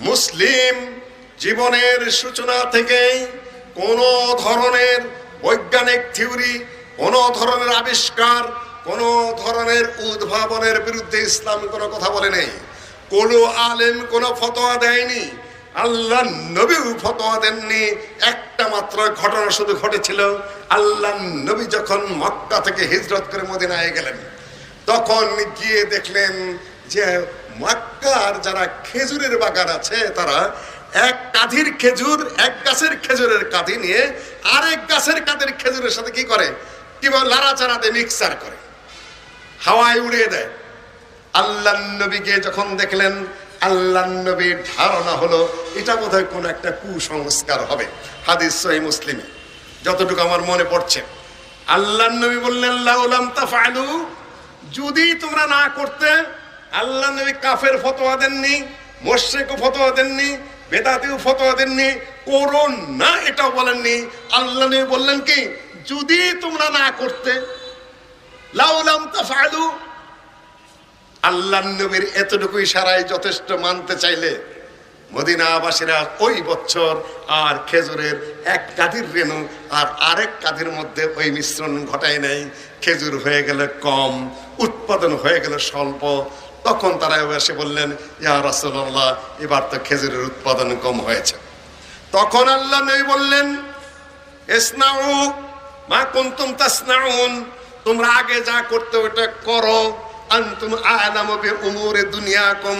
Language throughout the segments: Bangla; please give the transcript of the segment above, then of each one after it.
মুসলিম জীবনের সূচনা থেকেই কোনো ধরনের বৈজ্ঞানিক থিওরি, কোনো ধরনের আবিষ্কার, কোনো ধরনের উদ্ভাবনের বিরুদ্ধে ইসলাম কোনো কথা বলে নেই। কোনো আলেম কোনো ফতোয়া দেয়নি। আল্লাহ নবীও ফতোয়া দেননি। একটা মাত্র ঘটনা শুধু ঘটেছিল। আল্লাহ নবী যখন মক্কা থেকে হিজরত করে মদিনায় গেলেন, তখন গিয়ে দেখলেন যে মক্কার যারা খেজুরের বাগান আছে, তারা এক কাঁধির খেজুর, এক গাছের খেজুরের কাঁধি নিয়ে আরেক গাছের কাঁধের খেজুরের সাথে কি করে? কিংবা লাড়াচাড়া দিয়ে মিক্সার করে। হাওয়ায় উড়িয়ে দেয়। আল্লাহ নবীকে যখন দেখলেন, আল্লাহ নবীর ধারণা হলো, এটা বোধহয় কোনো একটা কুসংস্কার হবে। হাদিস সহি মুসলিমে। যতটুকু আমার মনে পড়ছে। আল্লাহ নবী বললেন, লাউলাম তাফআলু যদি তোমরা না করতে আল্লাহ নবী কাফের ফতোয়া দেননি মোশেকও ফতোয়া দেননি, বেদাতিও ফতোয়া দেননি, করুন না এটাও বলেননি। আল্লাহ নবী বললেন কি, যদি তোমরা না করতে লাউলাম তাফআলু, আল্লাহ নবীর এতটুকু ইশারায় যথেষ্ট মানতে চাইলে মদিনাবাসীরা ওই বছর আর খেজুরের এক কাঁধির রেণু আর আরেক কাঁধির মধ্যে ওই মিশ্রণ ঘটায় নেই খেজুর হয়ে গেলে কম, উৎপাদন হয়ে গেলে স্বল্প তখন তারা এসে বললেন, ইয়া রাসূলুল্লাহ, এবার তো খেজুরের উৎপাদন কম হয়েছে। তখন আল্লাহ নবী বললেন, ইসনাউ মা কুনতুম তাসনাউন, তোমরা আগে যা করতে ওটা করো। আনতুম আলামু বি উমুরি দুনিয়াকুম,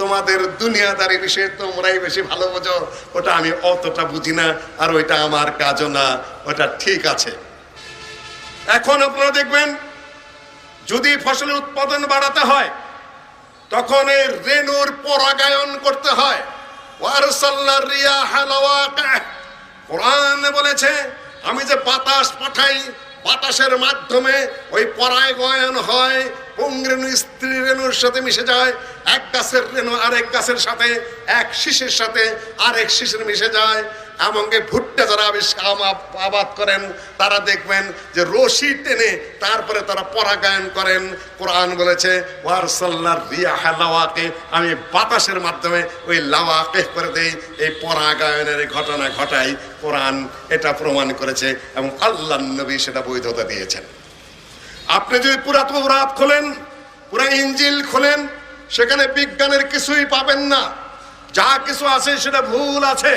তোমাদের দুনিয়াদারি বিষয়ে তোমরাই বেশি ভালো বোঝো। ওটা আমি অতটা বুঝি না, আর ওইটা আমার কাজও না, ওটা ঠিক আছে। এখন আপনারা দেখবেন, যদি ফসলের উৎপাদন বাড়াতে হয় তখন এই রেণুর পরাগায়ন করতে হয়। কোরআন বলেছে, আমি যে বাতাস পাঠাই, বাতাসের মাধ্যমে ওই পরাগায়ন হয় পুংরেণু স্ত্রী রেণুর সাথে মিশে যায়, এক গাছের রেণু আরেক গাছের সাথে, এক শিশের সাথে আরেক শিশের মিশে যায়। এমনকি ভুট্টা যারা আবিষ্কার আবাদ করেন, তারা দেখবেন যে রশি টেনে তারপরে তারা পরাগায়ন করেন। কোরআন বলেছে ওয়ারসাল্লার রিয়াহা লাওয়াকে আমি বাতাসের মাধ্যমে ওই লাওয়া লাওয়াকে করে দেই। এই পরাগায়নের ঘটনা ঘটাই কোরআন, এটা প্রমাণ করেছে এবং আল্লাহ নবী সেটা বৈধতা দিয়েছেন। আপনি যদি পুরা তৌরাত খোলেন, পুরা ইঞ্জিল খোলেন, সেখানে বিজ্ঞানের কিছুই পাবেন না। যা কিছু আছে সেটা ভুল আছে।